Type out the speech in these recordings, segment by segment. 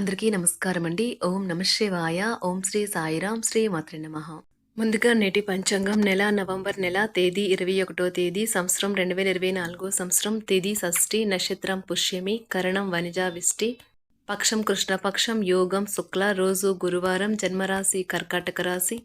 అందరికీ నమస్కారం అండి. ఓం నమ శివాయ. ఓం శ్రీ సాయిరాం. శ్రీ మాత్రి నమ. ముందుగా నేటి పంచాంగం నెల నవంబర్ నెల తేదీ ఇరవై ఒకటో తేదీ సంవత్సరం రెండు వేల ఇరవై నాలుగో సంవత్సరం తేదీ షష్ఠి నక్షత్రం పుష్యమి కరణం వనిజ విష్టి పక్షం కృష్ణపక్షం యోగం శుక్ల రోజు గురువారం జన్మరాశి కర్కాటక రాశి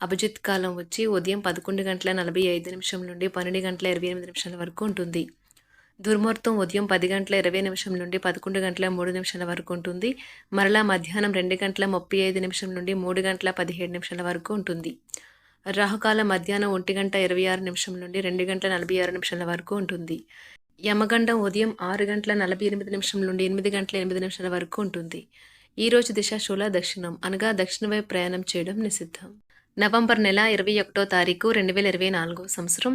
అభిజిత్ కాలం వచ్చి ఉదయం పదకొండు గంటల నలభై ఐదు నిమిషం నుండి పన్నెండు గంటల ఇరవై ఎనిమిది నిమిషాల వరకు ఉంటుంది. దుర్ముహూర్తం ఉదయం పది గంటల ఇరవై నిమిషం నుండి పదకొండు గంటల మూడు నిమిషాల వరకు ఉంటుంది. మరలా మధ్యాహ్నం రెండు గంటల ముప్పై ఐదు నిమిషం నుండి మూడు గంటల పదిహేడు నిమిషాల వరకు ఉంటుంది. రాహుకాలం మధ్యాహ్నం ఒంటి గంట ఇరవై ఆరు నిమిషం నుండి రెండు గంటల నలభై ఆరు నిమిషాల వరకు ఉంటుంది. యమగండం ఉదయం ఆరు గంటల నలభై ఎనిమిది నిమిషం నుండి ఎనిమిది గంటల ఎనిమిది నిమిషాల వరకు ఉంటుంది. ఈ రోజు దిశ శూల దక్షిణం అనగా దక్షిణ వైపు ప్రయాణం చేయడం నిషిద్ధం. నవంబర్ నెల ఇరవై ఒకటో తారీఖు రెండు వేల ఇరవై నాలుగో సంవత్సరం.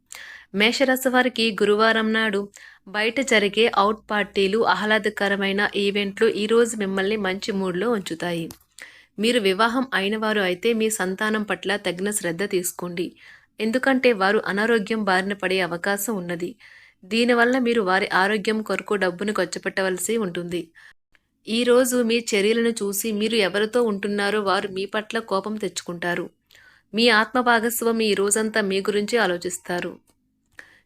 మేషరాశి వారికి గురువారం నాడు బయట జరిగే అవుట్ పార్టీలు ఆహ్లాదకరమైన ఈవెంట్లు ఈరోజు మిమ్మల్ని మంచి మూడ్లో ఉంచుతాయి. మీరు వివాహం అయిన వారు అయితే మీ సంతానం పట్ల తగిన శ్రద్ధ తీసుకోండి. ఎందుకంటే వారు అనారోగ్యం బారిన పడే అవకాశం ఉన్నది. దీనివల్ల మీరు వారి ఆరోగ్యం కొరకు డబ్బును ఖర్చుపెట్టవలసి ఉంటుంది. ఈరోజు మీ చర్యలను చూసి మీరు ఎవరితో ఉంటున్నారో వారు మీ పట్ల కోపం తెచ్చుకుంటారు. మీ ఆత్మ భాగస్వామి ఈ రోజంతా మీ గురించి ఆలోచిస్తారు.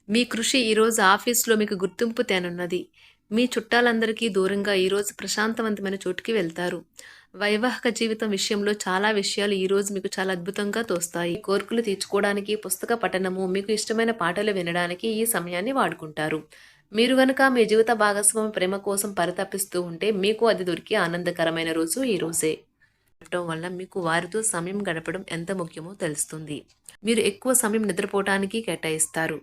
మీ కృషి ఈరోజు ఆఫీస్లో మీకు గుర్తింపు తేనున్నది. మీ చుట్టాలందరికీ దూరంగా ఈరోజు ప్రశాంతవంతమైన చోటుకి వెళ్తారు. వైవాహిక జీవితం విషయంలో చాలా విషయాలు ఈరోజు మీకు చాలా అద్భుతంగా తోస్తాయి. కోరికలు తీర్చుకోవడానికి పుస్తక పఠనము మీకు ఇష్టమైన పాటలు వినడానికి ఈ సమయాన్ని వాడుకుంటారు. మీరు గనుక మీ జీవిత భాగస్వామి ప్రేమ కోసం పరితపిస్తూ ఉంటే మీకు అది దొరికి ఆనందకరమైన రోజు ఈ రోజే. ఉండటం వల్ల మీకు వారితో సమయం గడపడం ఎంత ముఖ్యమో తెలుస్తుంది. మీరు ఎక్కువ సమయం నిద్రపోవటానికి కేటాయిస్తారు.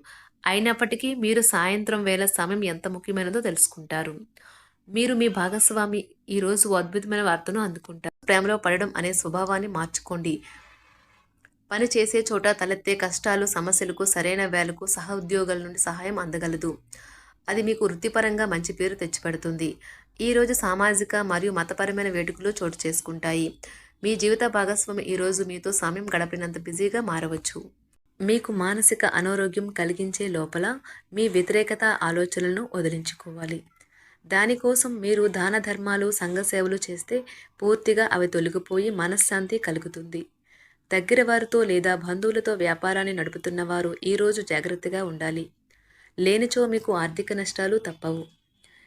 అయినప్పటికీ మీరు సాయంత్రం వేళ సమయం ఎంత ముఖ్యమైనదో తెలుసుకుంటారు. మీరు మీ భాగస్వామి ఈరోజు అద్భుతమైన వార్తను అందుకుంటారు. ప్రేమలో పడడం అనే స్వభావాన్ని మార్చుకోండి. పని చేసే చోట తలెత్తే కష్టాలు సమస్యలకు సరైన వేలకు సహ ఉద్యోగుల నుండి సహాయం అందగలదు. అది మీకు వృత్తిపరంగా మంచి పేరు తెచ్చిపెడుతుంది. ఈరోజు సామాజిక మరియు మతపరమైన వేడుకలు చోటు చేసుకుంటాయి. మీ జీవిత భాగస్వామి ఈరోజు మీతో సమయం గడపినంత బిజీగా మారవచ్చు. మీకు మానసిక అనారోగ్యం కలిగించే లోపల మీ వ్యతిరేకత ఆలోచనలను వదిలించుకోవాలి. దానికోసం మీరు దాన ధర్మాలు సంఘ సేవలు చేస్తే పూర్తిగా అవి తొలగిపోయి మనశ్శాంతి కలుగుతుంది. దగ్గర వారితో లేదా బంధువులతో వ్యాపారాన్ని నడుపుతున్న వారు ఈరోజు జాగ్రత్తగా ఉండాలి. లేనిచో మీకు ఆర్థిక నష్టాలు తప్పవు.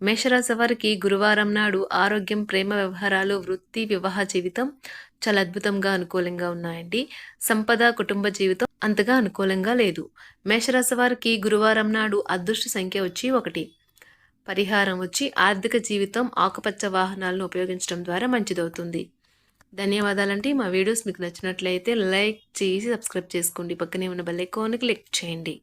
మేషరాశి వారికి గురువారం నాడు ఆరోగ్యం ప్రేమ వ్యవహారాలు వృత్తి వివాహ జీవితం చాలా అద్భుతంగా అనుకూలంగా ఉన్నాయండి. సంపద కుటుంబ జీవితం అంతగా అనుకూలంగా లేదు. మేషరాశి వారికి గురువారం నాడు అదృష్ట సంఖ్య వచ్చి ఒకటి. పరిహారం వచ్చి ఆర్థిక జీవితం ఆకుపచ్చ వాహనాలను ఉపయోగించడం ద్వారా మంచిదవుతుంది. ధన్యవాదాలండి. మా వీడియోస్ మీకు నచ్చినట్లయితే లైక్ చేసి సబ్స్క్రైబ్ చేసుకోండి. పక్కనే ఉన్న బెల్ ఐకాన్ క్లిక్ చేయండి.